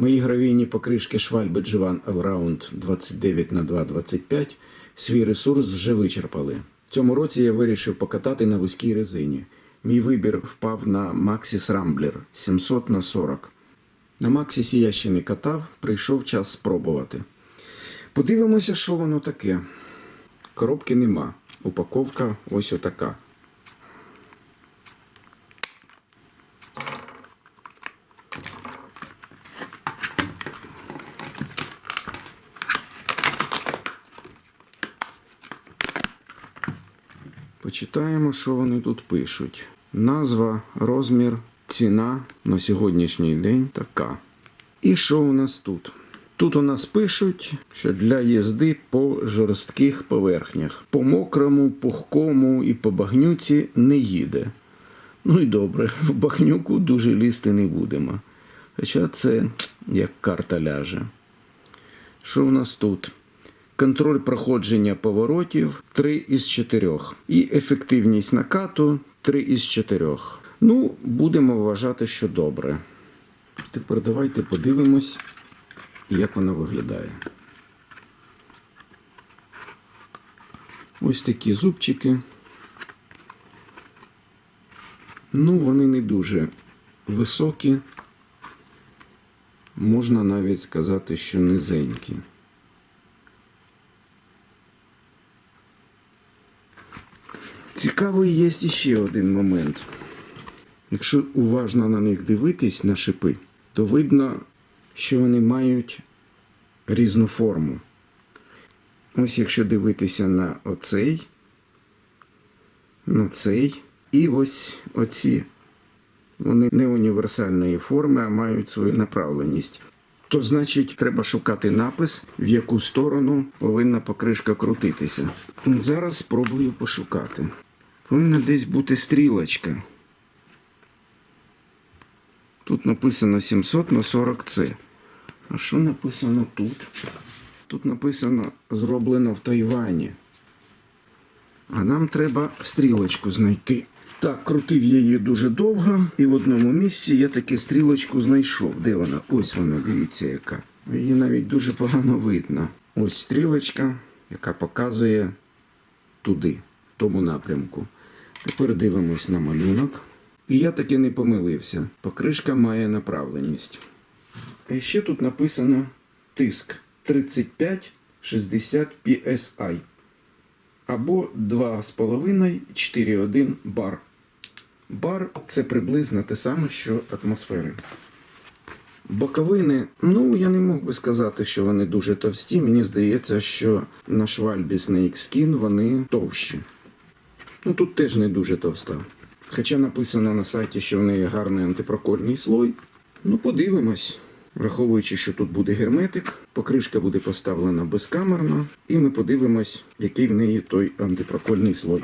Мої гравійні покришки Швальби Дживан Allround 29 на 225 свій ресурс вже вичерпали. В цьому році я вирішив покатати на вузькій резині. Мій вибір впав на Maxis Rambler 700 на 40. На Максісі я ще не катав, прийшов час спробувати. Подивимося, що воно таке. Коробки нема. Упаковка ось отака. Почитаємо, що вони тут пишуть. Назва, розмір, ціна на сьогоднішній день така. І що у нас тут? Тут у нас пишуть, що для їзди по жорстких поверхнях. По мокрому, пухкому і по багнюці не їде. Ну і добре, в багнюку дуже лізти не будемо. Хоча це як карта ляже. Що у нас тут? Контроль проходження поворотів 3 із 4. І ефективність накату 3 із 4. Ну, будемо вважати, що добре. Тепер давайте подивимось, як вона виглядає. Ось такі зубчики. Ну, вони не дуже високі. Можна навіть сказати, що низенькі. Цікавий є ще один момент. Якщо уважно на них дивитись на шипи, то видно, що вони мають різну форму. Ось якщо дивитися на оцей, на цей і ось оці. Вони не універсальної форми, а мають свою направленість. То значить, треба шукати напис, в яку сторону повинна покришка крутитися. Зараз спробую пошукати. Повинна десь бути стрілочка. Тут написано 700 на 40 c А що написано тут? Тут написано зроблено в Тайвані. А нам треба стрілочку знайти. Так, крутив я її дуже довго, і в одному місці я таки стрілочку знайшов. Де вона? Ось вона, дивіться, яка. Її навіть дуже погано видно. Ось стрілочка, яка показує туди, в тому напрямку. Тепер дивимось на малюнок. І я таки не помилився. Покришка має направленість. І ще тут написано тиск 35-60 PSI. Або 2,5-4,1 бар. Бар це приблизно те саме, що атмосфери. Боковини, ну я не мог би сказати, що вони дуже товсті. Мені здається, що на швальбі Snake Skin вони товщі. Ну тут теж не дуже товста. Хоча написано на сайті, що в неї гарний антипрокольний слой. Ну, подивимось. Враховуючи, що тут буде герметик, покришка буде поставлена безкамерно, і ми подивимось, який в неї той антипрокольний слой.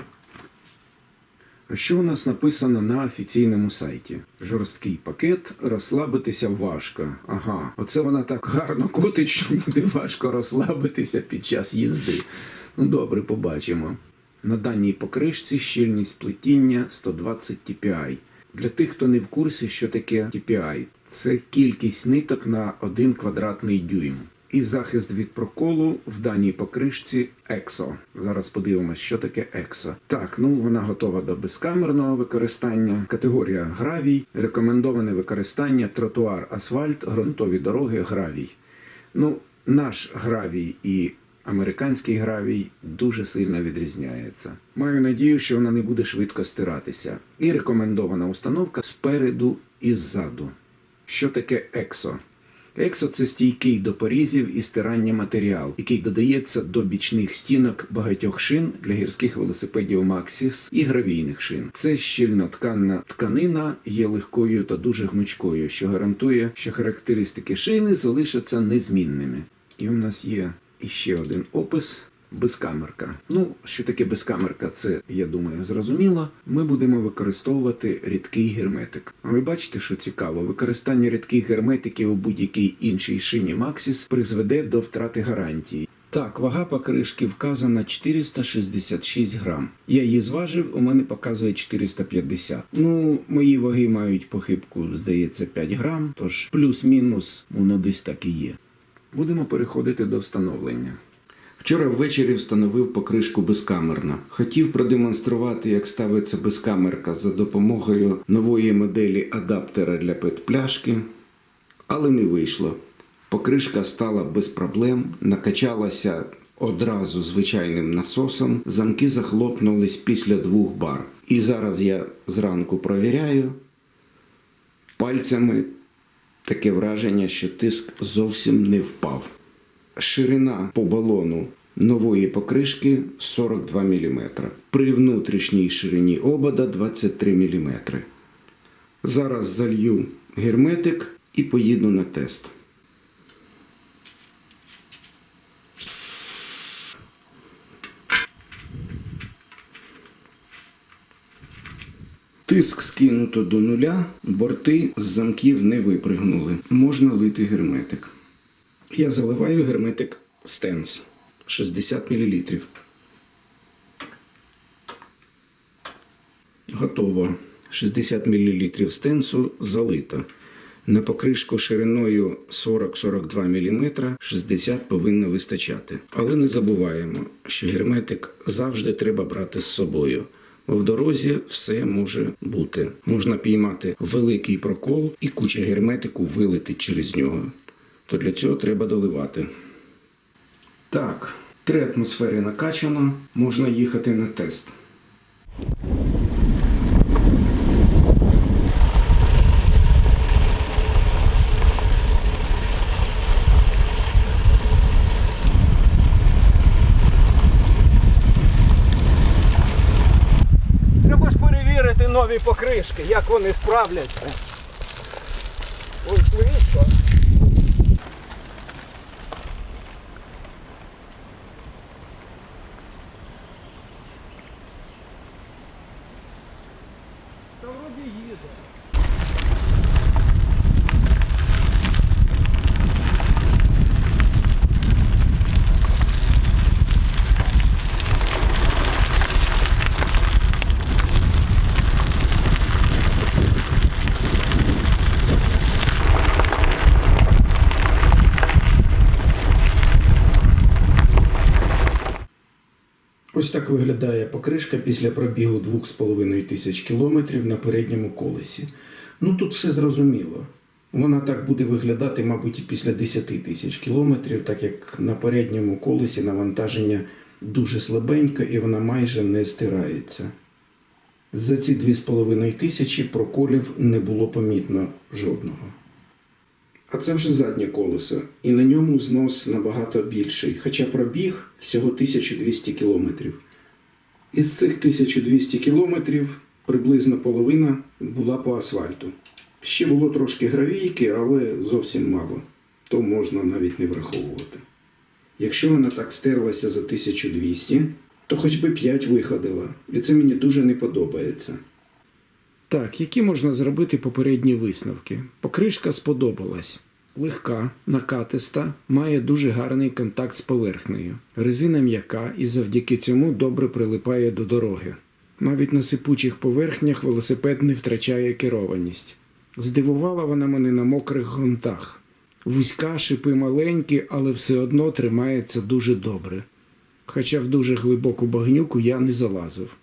А що у нас написано на офіційному сайті? Жорсткий пакет, розслабитися важко. Ага, оце вона так гарно котить, що буде важко розслабитися під час їзди. Ну добре, побачимо. На даній покришці щільність плетіння 120 TPI. Для тих, хто не в курсі, що таке TPI, це кількість ниток на 1 квадратний дюйм. І захист від проколу в даній покришці EXO. Зараз подивимося, що таке EXO. Так, ну вона готова до безкамерного використання. Категорія гравій. Рекомендоване використання тротуар, асфальт, ґрунтові дороги, гравій. Ну, наш гравій і американський гравій дуже сильно відрізняється. Маю надію, що вона не буде швидко стиратися. І рекомендована установка спереду і ззаду. Що таке ексо? Ексо це стійкий до порізів і стирання матеріал, який додається до бічних стінок багатьох шин для гірських велосипедів Maxis і гравійних шин. Це щільнотканна тканина є легкою та дуже гнучкою, що гарантує, що характеристики шини залишаться незмінними. І у нас є іще один опис. Безкамерка. Ну, що таке безкамерка, це я думаю зрозуміло. Ми будемо використовувати рідкий герметик. Ви бачите, що цікаво, використання рідких герметиків у будь-якій іншій шині Maxis призведе до втрати гарантії. Так, вага покришки вказана 466 грам. Я її зважив, у мене показує 450. Ну, мої ваги мають похибку, здається, 5 грам, тож плюс-мінус воно десь так і є. Будемо переходити до встановлення. Вчора ввечері встановив покришку безкамерно. Хотів продемонструвати, як ставиться безкамерка за допомогою нової моделі адаптера для пет-пляшки, але не вийшло. Покришка стала без проблем, накачалася одразу звичайним насосом, замки захлопнулись після двох бар. І зараз я зранку провіряю пальцями таке враження, що тиск зовсім не впав. Ширина по балону нової покришки 42 мм. При внутрішній ширині обода 23 мм. Зараз залью герметик і поїду на тест. Тиск скинуто до нуля, борти з замків не випригнули. Можна лити герметик. Я заливаю герметик Стенс 60 мл. Готово. 60 мл стенсу залито. На покришку шириною 40-42 мм 60 повинно вистачати. Але не забуваємо, що герметик завжди треба брати з собою. В дорозі все може бути. Можна піймати великий прокол і куча герметику вилити через нього. То для цього треба доливати. Так, три атмосфери накачано, можна їхати на тест. Нові як вони справляться. Ой, слизько. Та вроді їде. Ось так виглядає покришка після пробігу 2,5 тисяч кілометрів на передньому колесі. Ну тут все зрозуміло. Вона так буде виглядати, мабуть, і після 10 тисяч кілометрів, так як на передньому колесі навантаження дуже слабенько і вона майже не стирається. За ці 2,5 тисячі проколів не було помітно жодного. А це вже заднє колесо, і на ньому знос набагато більший, хоча пробіг всього 1200 кілометрів. Із цих 1200 кілометрів приблизно половина була по асфальту. Ще було трошки гравійки, але зовсім мало, то можна навіть не враховувати. Якщо вона так стерлася за 1200, то хоч би 5 виходила, і це мені дуже не подобається. Так, які можна зробити попередні висновки? Покришка сподобалась. Легка, накатиста, має дуже гарний контакт з поверхнею. Резина м'яка і завдяки цьому добре прилипає до дороги. Навіть на сипучих поверхнях велосипед не втрачає керованість. Здивувала вона мене на мокрих ґрунтах. Вузька, шипи маленькі, але все одно тримається дуже добре. Хоча в дуже глибоку багнюку я не залазив.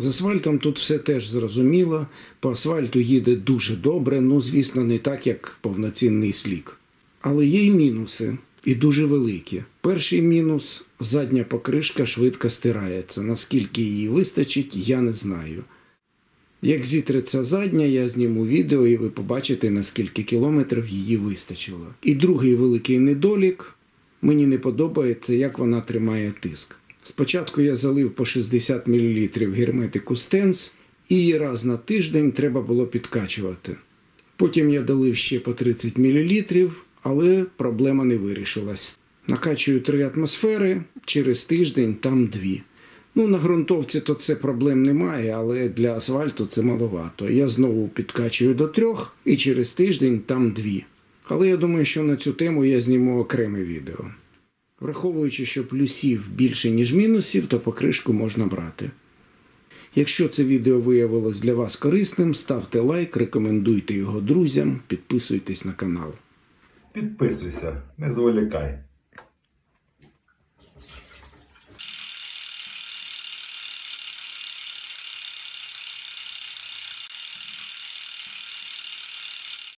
З асфальтом тут все теж зрозуміло. По асфальту їде дуже добре, ну, звісно, не так, як повноцінний слік. Але є й мінуси, і дуже великі. Перший мінус задня покришка швидко стирається. Наскільки її вистачить, я не знаю. Як зітреться задня, я зніму відео і ви побачите, наскільки кілометрів її вистачило. І другий великий недолік мені не подобається, як вона тримає тиск. Спочатку я залив по 60 мл герметику стенс, і раз на тиждень треба було підкачувати. Потім я долив ще по 30 мл, але проблема не вирішилась. Накачую 3 атмосфери, через тиждень там 2. Ну, на ґрунтовці то це проблем немає, але для асфальту це маловато. Я знову підкачую до трьох і через тиждень там дві. Але я думаю, що на цю тему я зніму окреме відео. Враховуючи, що плюсів більше, ніж мінусів, то покришку можна брати. Якщо це відео виявилось для вас корисним, ставте лайк, рекомендуйте його друзям, підписуйтесь на канал. Підписуйся, не зволікай.